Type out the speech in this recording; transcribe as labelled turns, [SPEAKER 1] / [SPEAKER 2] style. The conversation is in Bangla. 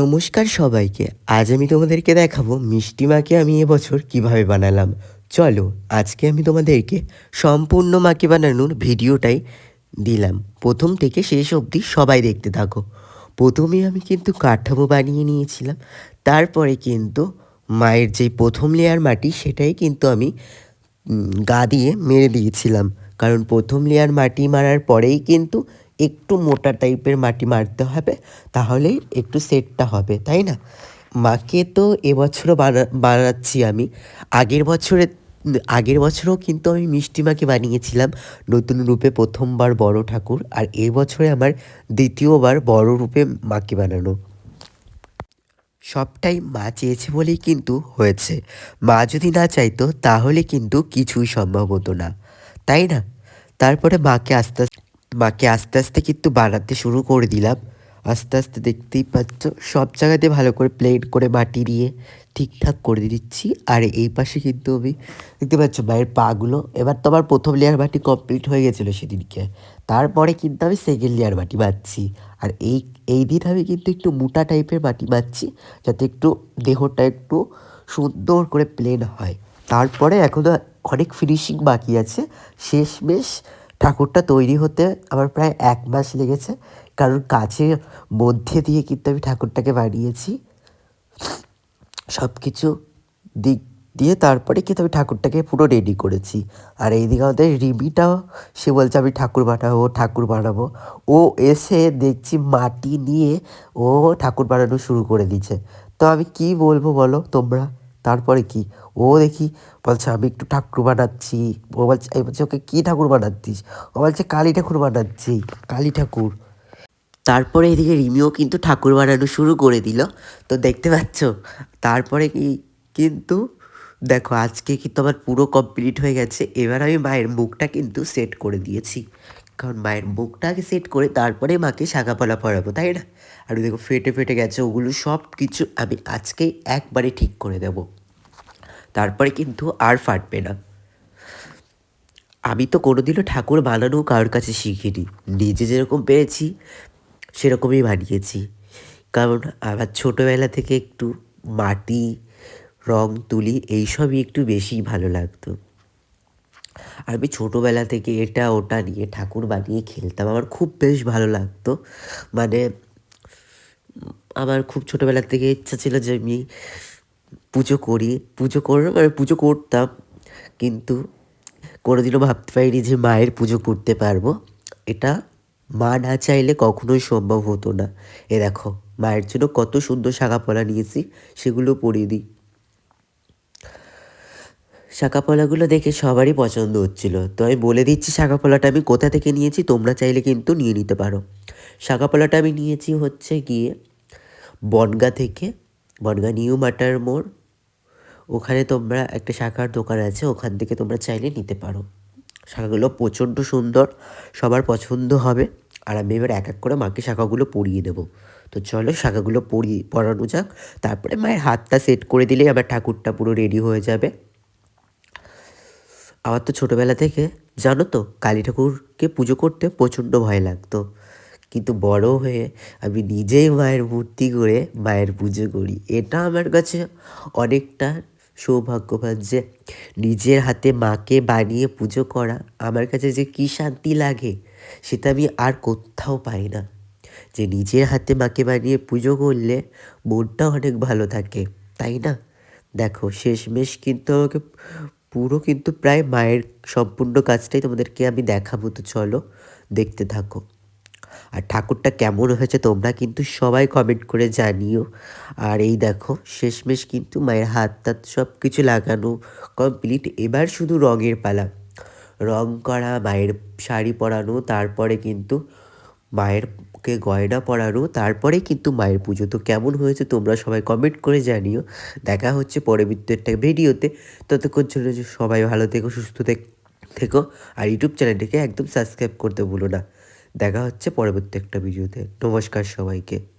[SPEAKER 1] নমস্কার সবাইকে। আজ আমি তোমাদেরকে দেখাবো মিষ্টি মাকে আমি এবছর কীভাবে বানালাম। চলো, আজকে আমি তোমাদেরকে সম্পূর্ণ মাকে বানানোর ভিডিওটাই দিলাম। প্রথম থেকে শেষ অবধি সবাই দেখতে থাকো। প্রথমে আমি কিন্তু কাঠামো বানিয়ে নিয়েছিলাম। তারপরে কিন্তু মায়ের যেই প্রথম লেয়ার মাটি, সেটাই কিন্তু আমি গা দিয়ে মেরে দিয়েছিলাম। কারণ প্রথম লেয়ার মাটি মারার পরেই কিন্তু একটু মোটা টাইপের মাটি মারতে হবে তাহলেই একটু সেটটা হবে, তাই না? মাকে তো এবছরও বানা বানাচ্ছি আমি। আগের বছরে, আগের বছরও কিন্তু আমি মিষ্টি মাকে বানিয়েছিলাম, নতুন রূপে প্রথমবার বড় ঠাকুর, আর এবছরে আমার দ্বিতীয়বার বড় রূপে মাকে বানানো। সবটাই মা চেয়েছে বলেই কিন্তু হয়েছে। মা যদি না চাইতো, তাহলে কিন্তু কিছুই সম্ভব হতো না, তাই না? তারপরে মাকে আস্তে আস্তে মাকে আস্তে আস্তে কিন্তু বানাতে শুরু করে দিলাম। আস্তে আস্তে দেখতেই পাচ্ছ, সব জায়গাতে ভালো করে প্লেন করে মাটি দিয়ে ঠিকঠাক করে দিচ্ছি। আর এই পাশে কিন্তু আমি দেখতে পাচ্ছ মায়ের পাগুলো। এবার তো আমার প্রথম লেয়ার মাটি কমপ্লিট হয়ে গেছিল সেদিনকে। তারপরে কিন্তু আমি সেকেন্ড লেয়ার মাটি বাঁধছি। আর এই এই দিন আমি কিন্তু একটু মোটা টাইপের মাটি বাঁধছি, যাতে একটু দেহটা একটু সুন্দর করে প্লেন হয়। তারপরে এখনও অনেক ফিনিশিং বাকি আছে। শেষমেশ ঠাকুরটা তৈরি হতে আমার প্রায় এক মাস লেগেছে, কারণ কাছের মধ্যে দিয়ে কিন্তু আমি ঠাকুরটাকে বানিয়েছি। সব কিছু দিক দিয়ে তারপরে কিন্তু আমি ঠাকুরটাকে পুরো রেডি করেছি। আর এইদিকে আমাদের রিমিটাও, সে বলছে আমি ঠাকুর বানাবো ঠাকুর বানাবো। ও এসে দেখছি মাটি নিয়ে ও ঠাকুর বানানো শুরু করে দিয়েছে। তো আমি কি বলব বলো তোমরা? তারপরে কি? ও দেখি বলছে, আমি একটু ঠাকুর বানাচ্ছি। ও বলছে আমি বলছি, ওকে কী ঠাকুর বানাচ্ছিস? ও বলছে কালী ঠাকুর বানাচ্ছি, কালী ঠাকুর। তারপরে এদিকে রিমিও কিন্তু ঠাকুর বানানো শুরু করে দিল। তো দেখতে পাচ্ছ, তারপরে কি, কিন্তু দেখো, আজকে কিন্তু আমার পুরো কমপ্লিট হয়ে গেছে। এবার আমি মায়ের মুখটা কিন্তু সেট করে দিয়েছি। কারণ মায়ের মুখটাকে সেট করে তারপরে মাকে শাখাপালা পরাবো, তাই না? আর দেখো, ফেটে ফেটে গেছে, ওগুলো সব কিছু আমি আজকেই একবারে ঠিক করে দেব। তারপরে কিন্তু আর ফাটবে না। আমি তো কোনোদিনও ঠাকুর বানানো কারোর কাছে শিখিনি। নিজে যেরকম পেরেছি, সেরকমই বানিয়েছি। কারণ আমার ছোটোবেলা থেকে একটু মাটি, রং, তুলি এইসবই একটু বেশি ভালো লাগতো। আমি ছোটোবেলা থেকে এটা ওটা নিয়ে ঠাকুর বানিয়ে খেলতাম। আমার খুব বেশ ভালো লাগতো। মানে আমার খুব ছোটোবেলা থেকে ইচ্ছা ছিল যে আমি পুজো করি, পুজো করে মানে পুজো করতাম। কিন্তু কোনোদিনও ভাবতে পারিনি যে মায়ের পুজো করতে পারব। এটা মা না চাইলে কখনোই সম্ভব হতো না। এ দেখো, মায়ের জন্য কত সুন্দর শাখাপলা নিয়েছি, সেগুলো পরিয়ে দিই। শাখাপলাগুলো দেখে সবারই পছন্দ হচ্ছিল। তো আমি বলে দিচ্ছি, শাখাপলাটা আমি কোথা থেকে নিয়েছি, তোমরা চাইলে কিন্তু নিয়ে নিতে পারো। শাখাপলাটা আমি নিয়েছি হচ্ছে গিয়ে বনগা থেকে, বনগা নিউ মাটার মোড়। ওখানে তোমরা একটা শাখার দোকান আছে, ওখান থেকে তোমরা চাইলে নিতে পারো। শাখাগুলো প্রচণ্ড সুন্দর, সবার পছন্দ হবে। আর আমি এবার এক এক করে মাকে শাখাগুলো পরিয়ে দেবো। তো চলো শাখাগুলো পরিয়ে, পরানো যাক। তারপরে মায়ের হাতটা সেট করে দিলেই আমার ঠাকুরটা পুরো রেডি হয়ে যাবে। আমার তো ছোটোবেলা থেকে, জানো তো, কালী ঠাকুরকে পুজো করতে প্রচণ্ড ভয় লাগতো। কিন্তু বড় হয়ে আমি নিজেই মায়ের মূর্তি করে মায়ের পুজো করি। এটা আমার কাছে অনেকটা সৌভাগ্যবান যে নিজের হাতে মাকে বানিয়ে পুজো করা আমার কাছে যে কী শান্তি লাগে, সেটা আমি আর কোথাও পাই না। যে নিজের হাতে মাকে বানিয়ে পুজো করলে মনটা অনেক ভালো থাকে, তাই না? দেখো, শেষমেশ কিন্তু আমাকে পুরো কিন্তু প্রায় মায়ের সম্পূর্ণ কাজটাই তোমাদেরকে আমি দেখাবো, তো চলো দেখতে থাকো। আর ঠাকুরটা কেমন হয়েছে তোমরা কিন্তু সবাই কমেন্ট করে জানিও। আর এই দেখো, শেষমেশ কিন্তু মায়ের হাত তাত সব কিছু লাগানো কমপ্লিট এবার শুধু রঙের পালা। রং করা, মায়ের শাড়ি পরানো, তারপরে কিন্তু মায়েরকে গয়না পরানো, তারপরে কিন্তু মায়ের পুজো। তো কেমন হয়েছে তোমরা সবাই কমেন্ট করে জানিও। দেখা হচ্ছে পরবর্তী একটা ভিডিওতে। ততক্ষণ জন্য সবাই ভালো থেকো, সুস্থ থেক- আর ইউটিউব চ্যানেলটিকে একদম সাবস্ক্রাইব করতে ভুলো না। দেখা হচ্ছে পরবর্তী একটা ভিডিওতে। নমস্কার সবাইকে।